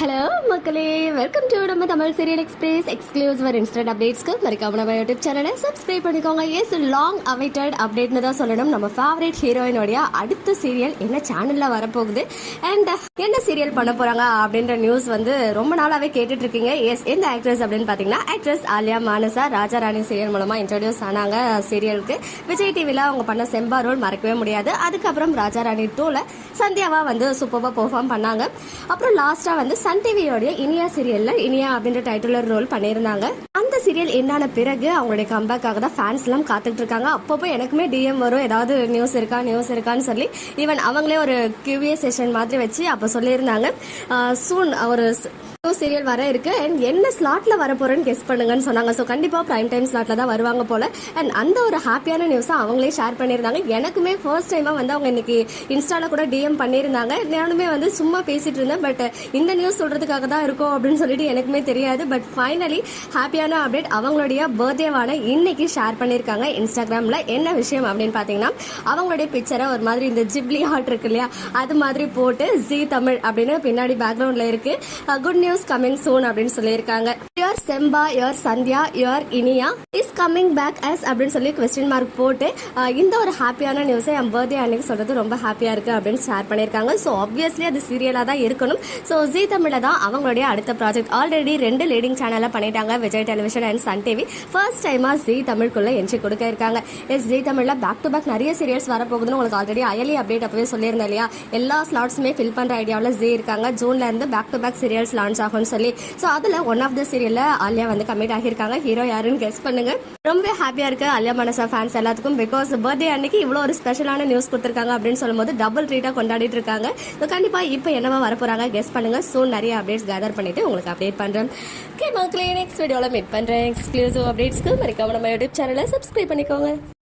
Hello மக்களே. Welcome to நம்ம Tamil serial express exclusive instant அப்டேட்ஸ்க்கு மறக்காம நம்ம யூடியூப் சேனலை சப்ஸ்கிரைப் பண்ணிக்கோங்க. எஸ் லாங் அவைட்டட் அப்டேட்னு தான் சொல்லணும். நம்ம ஃபேவரட் ஹீரோயினுடைய அடுத்த சீரியல் என்ன சேனலில் வரப்போகுது? அண்ட் என்ன சீரியல் பண்ண போகிறாங்க அப்படின்ற நியூஸ் வந்து ரொம்ப நாளாகவே கேட்டுட்டு இருக்கீங்க எஸ் எந்த ஆக்ட்ரஸ் அப்படின்னு பார்த்தீங்கன்னா ஆக்ட்ரஸ் ஆலியா மானசா ராஜாராணி சீரியல் மூலமாக இன்ட்ரடியூஸ் ஆனாங்க சீரியலுக்கு விஜய் டிவியில் அவங்க பண்ண செம்பா ரோல் மறக்கவே முடியாது. அதுக்கப்புறம் ராஜா ராணி டூல சந்தியாவா வந்து சூப்பராக பெர்ஃபார்ம் பண்ணாங்க. அப்புறம் லாஸ்ட்டாக வந்து சன் டிவியோடைய இனியா சீரியல்ல இனியா அப்படின்ற டைட்டில் ரோல் பண்ணியிருந்தாங்க. அந்த சீரியல் என்னான பிறகு அவங்களுடைய கம்பேக்காக தான் ஃபேன்ஸ் எல்லாம் காத்துட்டு இருக்காங்க. அப்பப்போ எனக்குமே டிஎம் வரும். ஏதாவது நியூஸ் இருக்கா நியூஸ் இருக்கான்னு சொல்லி ஈவன் அவங்களே ஒரு கியூஏ செஷன் மாதிரி வச்சு அப்போ சொல்லியிருந்தாங்க. சூன் ஒரு சீரியல் வர இருக்கு. அண்ட் என்ன ஸ்லாட்ல வர போறேன்னு கெஸ் பண்ணுங்கன்னு சொன்னாங்க. ஸோ கண்டிப்பா பிரைம் டைம் ஸ்லாட்ல தான் வருவாங்க போல. அண்ட் அந்த ஒரு ஹாப்பியான நியூஸை அவங்களே ஷேர் பண்ணியிருந்தாங்க. எனக்குமே ஃபர்ஸ்ட் டைமா வந்து அவங்க இன்னைக்கு இன்ஸ்டால கூட டிஎம் பண்ணியிருந்தாங்க. நானுமே வந்து சும்மா பேசிட்டு இருந்தேன். பட் இந்த நியூஸ் சொல்றதுக்காக தான் இருக்கும் அப்படின்னு சொல்லிட்டு எனக்குமே தெரியாது. பட் ஃபைனலி ஹாப்பியான அப்டேட் அவங்களுடைய பர்த்டேவான இன்னைக்கு ஷேர் பண்ணியிருக்காங்க. இன்ஸ்டாகிராம்ல என்ன விஷயம் அப்படின்னு பார்த்தீங்கன்னா அவங்களுடைய பிக்சரை ஒரு மாதிரி இந்த ஜிப்லி ஹார்ட் இருக்கு இல்லையா? அது மாதிரி போட்டு ஜி தமிழ் அப்படின்னு பின்னாடி பேக்ரவுண்ட்ல இருக்கு. Uh, good news coming soon அப்படின்னு சொல்லியிருக்காங்க. Your Semba your Sandhya your Iniya is coming back as அப்படின்னு சொல்லி கொஸ்டின் மார்க் போட்டு இந்த ஒரு ஹாப்பியான நியூஸை என் பர்த்டே அன்னைக்கு சொல்றது ரொம்ப ஹாப்பியா இருக்கு அப்படின்னு ஷேர் பண்ணியிருக்காங்க. ஸோ ஆப்வியஸ்லி அது சீரியலாக தான் இருக்கணும். ஸோ ஜி தமிழ தான் அவங்களுடைய அடுத்த ப்ராஜெக்ட் ஆல்ரெடி ரெண்டு லீடிங் சேனலில் பண்ணிட்டாங்க Vijay television and Sun TV first டைமாக ஜி தமிழ்க்குள்ளே என்ட்ரி கொடுக்க இருக்காங்க. எஸ் ஜி தமிழில் பேக் டு பேக் நிறைய சீரியல்ஸ் வரப்போகுதுன்னு உங்களுக்கு ஆல்ரெடி அயலி அப்டேட் அப்பவே சொல்லியிருந்தேன் இல்லையா? எல்லா ஸ்லாட்ஸுமே ஃபில் பண்ணுற ஐடியாவில் ஜி இருக்காங்க. ஜூன்ல இருந்து back to back serials launch ஆகும்னு சொல்லி. ஸோ அதில் ஒன் ஆஃப் த சீரியலில் ஆலியா வந்து கமிட் ஆகியிருக்காங்க. ஹீரோ யாருன்னு கெஸ் பண்ணுங்க. ரொம்ப ஹாப்பியாக இருக்கு ஆலியா மனசா ஃபேன்ஸ் எல்லாத்துக்கும் பிகாஸ் பர்த்டே அன்னைக்கு இவ்வளோ ஒரு ஸ்பெஷலான நியூஸ் கொடுத்துருக்காங்க அப்படின்னு சொல்லும்போது டபுள் ட்ரீட்டாக கொண்டாடிட்டு இருக்காங்க. ஸோ கண்டிப்பாக இப்போ என்னவா வரப்போறாங்க கெஸ் பண்ணுங்க. ஸோ நிறைய அப்டேட்ஸ் கேதர் பண்ணிட்டு உங்களுக்கு அப்டேட் பண்ணுறேன் ஓகே மக்களே நெக்ஸ்ட் வீடியோவில் மீட் பண்ணுறேன் எக்ஸ்க்ளூசிவ் அப்டேட்ஸ்க்கு மறக்காம நம்ம யூடியூப் சேனலை சப்ஸ்கிரைப் பண்ணிக்கோங்க.